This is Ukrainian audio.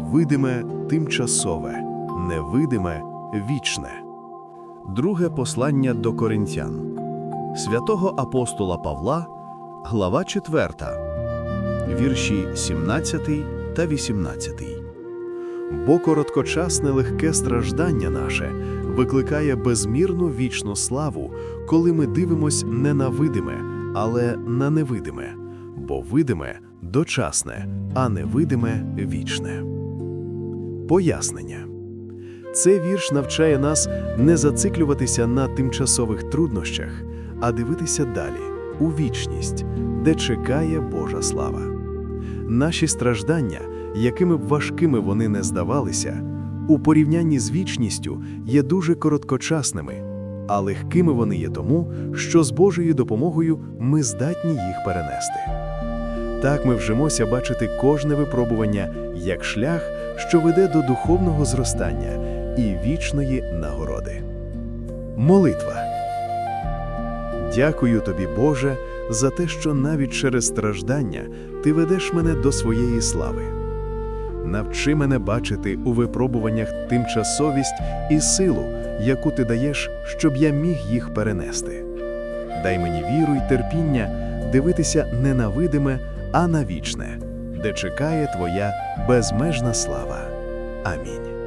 видиме тимчасове, невидиме вічне. Друге послання до коринтян святого апостола Павла, глава 4, вірші 17 та 18. Бо короткочасне легке страждання наше викликає безмірну вічну славу, коли ми дивимось не на видиме, але на невидиме, бо видиме дочасне, а невидиме вічне. Пояснення. Цей вірш навчає нас не зациклюватися на тимчасових труднощах, а дивитися далі, у вічність, де чекає Божа слава. Наші страждання, якими б важкими вони не здавалися, у порівнянні з вічністю є дуже короткочасними, а легкими вони є тому, що з Божою допомогою ми здатні їх перенести. Так ми вжимося бачити кожне випробування як шлях, що веде до духовного зростання і вічної нагороди. Молитва. Дякую тобі, Боже, за те, що навіть через страждання ти ведеш мене до своєї слави. Навчи мене бачити у випробуваннях тимчасовість і силу, яку ти даєш, щоб я міг їх перенести. Дай мені віру й терпіння дивитися не на видиме, а на вічне, де чекає твоя безмежна слава. Амінь.